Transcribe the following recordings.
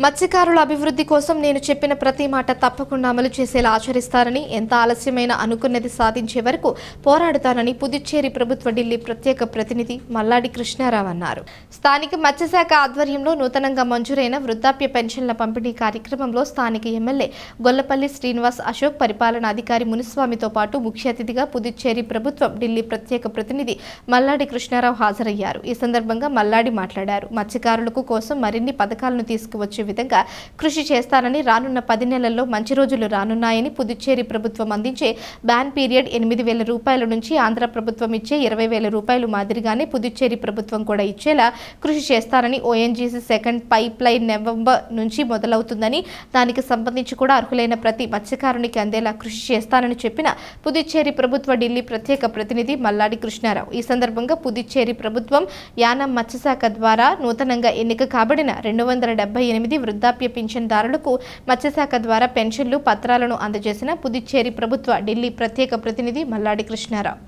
మత్స్యకారుల అభివృద్ధి కోసం నేను చెప్పిన ప్రతి మాట తప్పకుండా అమలు చేసేలా ఆచరిస్తారని ఎంత ఆలస్యమైన అనుకున్నది సాధించే వరకు పోరాడుతానని పుదుచ్చేరి ప్రభుత్వ ఢిల్లీ ప్రత్యేక ప్రతినిధి మల్లాడి కృష్ణారావు అన్నారు. స్థానిక మత్స్యశాఖ ఆధ్వర్యంలో నూతనంగా మంజూరైన వృద్ధాప్య పెన్షన్ల పంపిణీ కార్యక్రమంలో స్థానిక ఎమ్మెల్యే గొల్లపల్లి శ్రీనివాస్ అశోక్ పరిపాలనా అధికారి మునిస్వామితో పాటు ముఖ్య అతిథిగా పుదుచ్చేరి ప్రభుత్వం ఢిల్లీ ప్రత్యేక ప్రతినిధి మల్లాడి కృష్ణారావు హాజరయ్యారు. ఈ సందర్భంగా మల్లాడి మాట్లాడారు. మత్స్యకారులకు కోసం మరిన్ని పథకాలను తీసుకువచ్చి విధంగా కృషి చేస్తానని రానున్న పది నెలల్లో మంచి రోజులు రానున్నాయని పుదుచ్చేరి ప్రభుత్వం అందించే బ్యాన్ పీరియడ్ ఎనిమిది వేల రూపాయల నుంచి ఆంధ్ర ప్రభుత్వం ఇచ్చే ఇరవై వేల రూపాయలు మాదిరిగానే పుదుచ్చేరి ప్రభుత్వం కూడా ఇచ్చేలా కృషి చేస్తానని ONGC second pipeline November నుంచి మొదలవుతుందని దానికి సంబంధించి కూడా అర్హులైన ప్రతి మత్స్యకారునికి అందేలా కృషి చేస్తానని చెప్పిన పుదుచ్చేరి ప్రభుత్వ ఢిల్లీ ప్రత్యేక ప్రతినిధి మల్లాడి కృష్ణారావు. ఈ సందర్భంగా పుదుచ్చేరి ప్రభుత్వం యానం మత్స్యశాఖ ద్వారా నూతనంగా ఎన్నిక కాబడిన రెండు వందల డెబ్బై ఎనిమిది మంది వృద్ధాప్య పింఛన్దారులకు మత్స్యశాఖ ద్వారా పెన్షన్లు పత్రాలను అందజేసిన పుదుచ్చేరి ప్రభుత్వ ఢిల్లీ ప్రత్యేక ప్రతినిధి మల్లాడి కృష్ణారావు.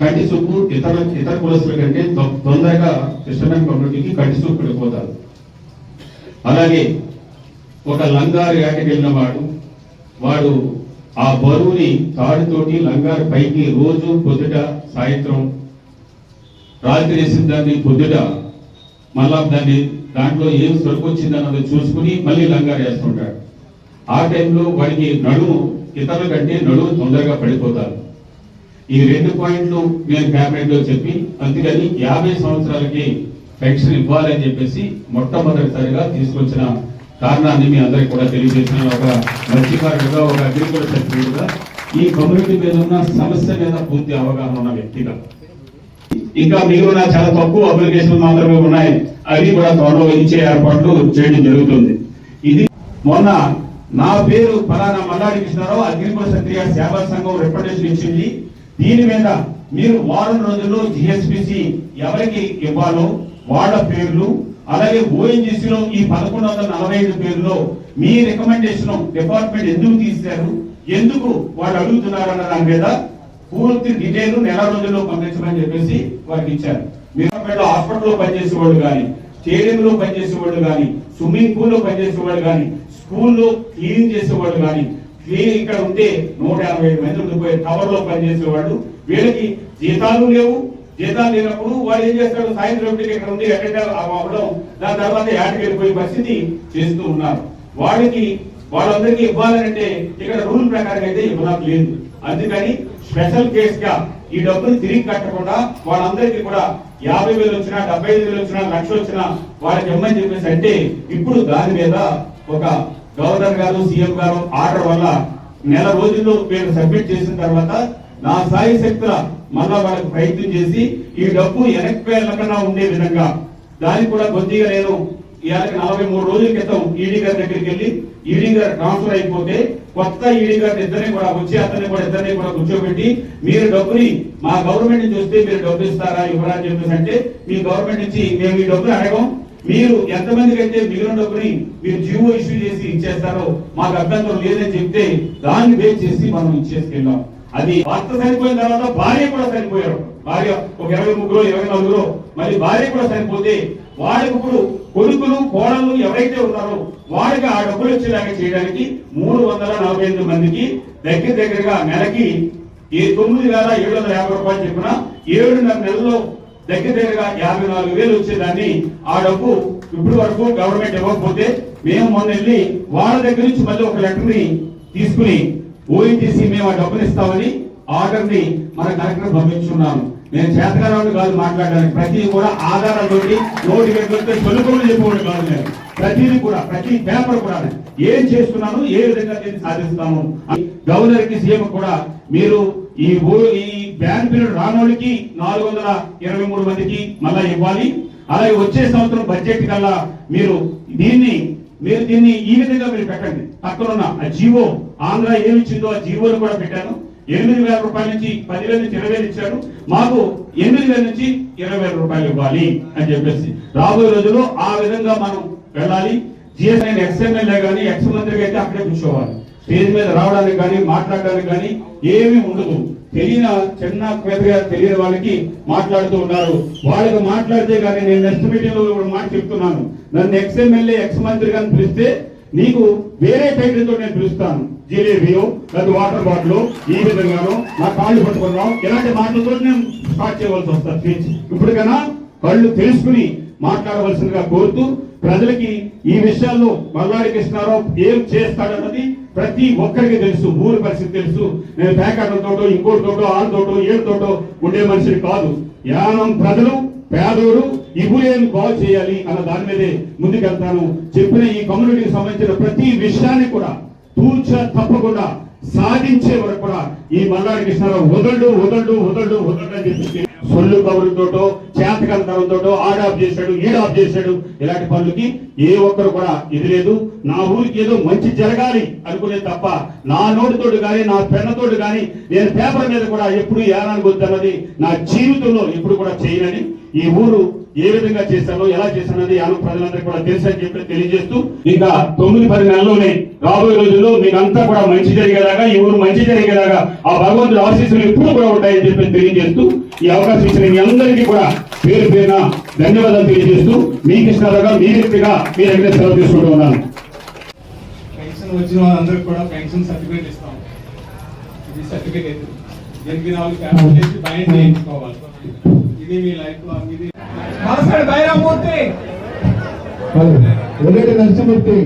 కంటి చూపు ఇతర ఇతర కులస్తుల కంటే తొందరగా క్రిస్టియన్ కమ్యూనిటీకి కంటి చూపు పడిపోతారు. అలాగే ఒక లంగారు వేటకి వెళ్ళినవాడు వాడు ఆ బరువుని తాడుతోటి లంగారు పైకి రోజు పొద్దుట సాయంత్రం రాత్రి వేసిన దాన్ని పొద్దుట మళ్ళా దాన్ని దాంట్లో ఏం సరుకు అన్నది చూసుకుని మళ్ళీ లంగారు వేస్తుంటాడు ఆ టైంలో వాడికి నడుము ఇతరుల కంటే నడుము తొందరగా పడిపోతారు. ఈ రెండు పాయింట్లు నేను క్యాబినెట్లో చెప్పి అందుకని యాభై సంవత్సరాలకి పెన్షన్ ఇవ్వాలని చెప్పేసి మొట్టమొదటిసారిగా తీసుకొచ్చిన కారణాన్ని మీ అందరికి కూడా తెలియజేసిన ఒక మత్స్యకారుడుగా ఒక అగ్రికల్చర్ సచివుడుగా ఈ కమ్యూనిటీ మీద ఉన్న సమస్య మీద పూర్తి అవగాహన ఉన్న వ్యక్తిగా. ఇంకా మిగిలిన చాలా తక్కువ అప్లికేషన్లు మాత్రమే ఉన్నాయి. అవి కూడా త్వరలో ఇచ్చే ఏర్పాట్లు చేయడం జరుగుతుంది. ఇది మొన్న నా పేరు ఫలానా మల్లాడి కృష్ణారావు అగ్రికల్చర్ క్రియా సేవా సంఘం రిప్రజెంటేషన్ ఇచ్చింది. దీని మీద మీరు వారం రోజుల్లో జిఎస్పిసి ఎవరికి ఇవ్వాలో వాళ్ళ పేర్లు అలాగే ఓఎన్జిసిలో ఈ పదకొండు వందల నలభై ఐదు పేర్లో మీ రికమెండేషన్ డిపార్ట్మెంట్ ఎందుకు తీశారు ఎందుకు వాళ్ళు అడుగుతున్నారన్న దాని మీద పూర్తి డీటెయిల్ నెల రోజుల్లో పంపించమని చెప్పేసి వారికి ఇచ్చారు. మీరు హాస్పిటల్లో పనిచేసే వాళ్ళు కానీ స్టేడియంలో పనిచేసేవాళ్ళు కానీ స్విమ్మింగ్ పూల్లో పనిచేసేవాళ్ళు కానీ స్కూల్లో క్లీన్ చేసేవాళ్ళు కానీ క్లీన్ ఇక్కడ ఉంటే నూట యాభై ఐదు మంది ఉండిపోయే టవర్లో పనిచేసేవాళ్ళు. వీళ్ళకి జీతాలు లేవు. జీతాలు లేనప్పుడు వాడు ఏం చేస్తాడు? సాయంత్రం ఒకటికి ఇక్కడ ఉంది అటెండ్ అవ్వడం దాని తర్వాత యాడ్కి వెళ్ళిపోయే పరిస్థితి చేస్తూ ఉన్నారు. వాళ్ళకి వాళ్ళందరికీ ఇవ్వాలంటే ఇక్కడ రూల్ ప్రకారం అయితే ఇవ్వడానికి లేదు. అందుకని స్పెషల్ కేస్గా ఈ డబ్బులు తిరిగి కట్టకుండా వాళ్ళందరికీ కూడా యాభై వేలు వచ్చినా డెబ్బై ఐదు వేలు వచ్చినా లక్ష వచ్చినా వాళ్ళకి ఇవ్వమని చెప్పేసి అంటే ఇప్పుడు దాని మీద ఒక గవర్నర్ గారు సీఎం గారు ఆర్డర్ వల్ల నెల రోజుల్లో మీరు సబ్మిట్ చేసిన తర్వాత నా సాయి శక్తుల మళ్ళా వాళ్ళకి ప్రయత్నం చేసి ఈ డబ్బు వెనక్కి వెళ్ళకుండా ఉండే విధంగా దానికి కూడా కొద్దిగా నేను ఇవాళ నలభై మూడు రోజుల క్రితం ఈడీ గారి దగ్గరికి వెళ్ళి ఈడీ గారు ట్రాన్స్ఫర్ అయిపోతే కొత్త ఈడీ గారిని ఇద్దరిని కూడా వచ్చి అతన్ని కూడా ఇద్దరిని కూడా కూర్చోబెట్టి మీరు డబ్బుని మా గవర్నమెంట్ నుంచి వస్తే మీరు డబ్బు ఇస్తారా ఇవ్వరా అని చెప్పేసి అంటే మీ గవర్నమెంట్ నుంచి మేము ఈ డబ్బులు అడగం. మీరు ఎంతమందికి అయితే మిగిలిన డబ్బుని మీరు జీవో ఇష్యూ చేసి ఇచ్చేస్తారో మాకు అభ్యంతరం లేదని చెప్తే దాన్ని బేస్ చేసి మనం ఇచ్చేసుకెళ్ళాం అది భర్త చనిపోయిన తర్వాత భార్య కూడా చనిపోయారు భార్య ఒక ఇరవై ముగ్గురు ఇరవై నలుగురు మళ్ళీ భార్య కూడా చనిపోతే వాళ్ళకి ఇప్పుడు కొడుకులు కోడలు ఎవరైతే ఉన్నారో వాళ్ళకి ఆ డబ్బులు వచ్చేలాగా చేయడానికి మూడు వందల నలభై ఎనిమిది మందికి దగ్గర దగ్గరగా నెలకి ఏ తొమ్మిది వేల ఏడు వందల యాభై రూపాయలు చెప్పిన ఏడున్నర నెలలో దగ్గర దగ్గరగా యాభై నాలుగు వేలు వచ్చేదాన్ని ఆ డబ్బు ఇప్పుడు వరకు గవర్నమెంట్ ఇవ్వకపోతే మేము మొన్న వెళ్ళి వాళ్ళ దగ్గర నుంచి మళ్ళీ ఒక లెటర్ని తీసుకుని ఓఎన్టీసీ మేము ఆ డబ్బులు ఇస్తామని ఆర్డర్ని మన కలెక్టర్ పంపించున్నాము. నేను చేతకాలను కాదు మాట్లాడడానికి. ప్రతి కూడా ఆధారాలతోటి నోటి వెళ్తే తొలుకొని చెప్పేవాడు కాదు నేను. ప్రతిదీ కూడా ప్రతి పేపర్ కూడా ఏం చేస్తున్నాను ఏ విధంగా నేను సాధిస్తాను? అని గవర్నర్కి సీఎం కూడా మీరు ఈ ఊ- ఈ బ్యాన్ పీరియడ్ రానోడికి నాలుగు వందల ఇరవై మూడు మందికి మళ్ళా ఇవ్వాలి. అలాగే వచ్చే సంవత్సరం బడ్జెట్ కల్లా మీరు దీన్ని మీరు దీన్ని ఈ విధంగా మీరు పెట్టండి. పక్కనున్న ఆ జీవో ఆంధ్ర ఏమి ఇచ్చిందో ఆ జీవోలు కూడా పెట్టాను. ఎనిమిది వేల రూపాయల నుంచి పదివేల నుంచి ఇరవై వేలు ఇచ్చారు. మాకు ఎనిమిది వేల నుంచి ఇరవై వేల రూపాయలు ఇవ్వాలి అని చెప్పేసి రాబోయే రోజుల్లో ఆ విధంగా మనం వెళ్ళాలి. జిఎస్ఐ అయిన కానీ ఎక్స్ మంత్రికి అయితే అక్కడే కూర్చోవాలి. స్టేజ్ మీద రావడానికి కానీ మాట్లాడడానికి కానీ ఏమీ ఉండదు. తెలియని చిన్న పెద్దగా తెలియని వాళ్ళకి మాట్లాడుతూ ఉన్నారు. వాళ్ళకి మాట్లాడితే కానీ నేను నెక్స్ట్ మీటింగ్లో మాట చెప్తున్నాను. నన్ను ఎక్స్ఎంఎల్ఏ ఎక్స్ మంత్రి కానీ పిలిస్తే నీకు వేరే టైటిల్ నేను పిలుస్తాను. జిలేబియో లేదా వాటర్ బాటిల్ ఈ విధంగానో నా కాళ్ళు పట్టుకున్నావు. ఇలాంటి మాటలతో నేను స్టార్ట్ చేయవలసి వస్తుంది. స్పీచ్ ఇప్పటికైనా కళ్ళు తెలుసుకుని మాట్లాడవలసిందిగా కోరుతూ ప్రజలకి ఈ విషయాల్లో మల్లారి కృష్ణారావు ఏం చేస్తాడన్నది ప్రతి ఒక్కరికి తెలుసు. ఊరి పరిస్థితి తెలుసు. నేను పేకాటలతోటో ఇంకోటి తోటో ఆళ్ళతోటో ఏడుతోటో ఉండే మనిషిని కాదు. యానం ప్రజలు పేదోడు ఈ బాగు చేయాలి అన్న దాని మీదే ముందుకెళ్తాను. చెప్పిన ఈ కమ్యూనిటీకి సంబంధించిన ప్రతి విషయాన్ని కూడా తూచ తప్పకుండా సాధించే వరకు కూడా ఈ మల్లాడి కృష్ణారావు వదలడు వదలడు వదలడు వదలడు అని చెప్పి సొల్లు కబురుతోటో చేతకంతరంతోటో ఆడాఫ్ చేశాడు ఈడాఫ్ చేశాడు ఇలాంటి పనులకి ఏ ఒక్కరు కూడా ఇది లేదు నా ఊరికి ఏదో మంచి జరగాలి అనుకునే తప్ప నా నోటితోటి కానీ నా పెన్నతోటి కానీ నేను పేపర్ మీద కూడా ఎప్పుడు ఏనానికి వద్దన్నది నా జీవితంలో ఎప్పుడు కూడా చేయనని ఈ ఊరు ఏ విధంగా చేశారో ఎలా చేశానది యానం ప్రజలందరికీ కూడా తెలుసని చెప్పి తెలియజేస్తూ ఇంకా తొమ్మిది పది నెలల్లోనే రాబోయే రోజుల్లో మీకు అంతా కూడా మంచి జరిగేలాగా ఈ ఊరు మంచి జరిగేలాగా ఆ భగవంతుడు ఆశీస్సులు ఎప్పుడు కూడా ఉంటాయని చెప్పి తెలియజేస్తూ ఈ అవకాశం ఇచ్చిన మీ అందరికీ కూడా పేరు పేరున ధన్యవాదాలు తెలియజేస్తూ మీ కృష్ణారావు మీ వ్యక్తిగా మీ దగ్గర సెలవు తీసుకుంటూ ఉన్నాను. పెన్షన్ వచ్చిన వాళ్ళందరికీ కూడా పెన్షన్ సర్టిఫికేట్ ఇస్తాం. ఇది సర్టిఫికేట్ ఎనిమిది నాలుగు చేసి బయట చేయించుకోవాలి. ఇది మీ లైఫ్ ఇది ఒకటి నరసింహమూర్తి?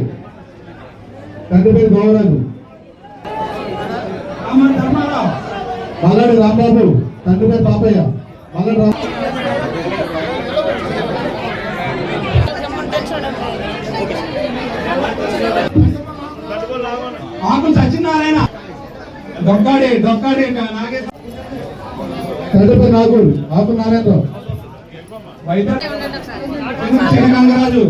తండ్రి పేరు రామన్ ధర్మారావు. మల్లాడి రాంబాబు తండ్రి పేరు పాపయ్య మల్లాడి రామ్ ఆకులు సత్యనారాయణ. దొక్కాడి దొక్కాడి నాగేశ్వర. తండ్రి పేరు నాగూర్ ఆకు నారాయణరావు. వైద్య గంగరాజు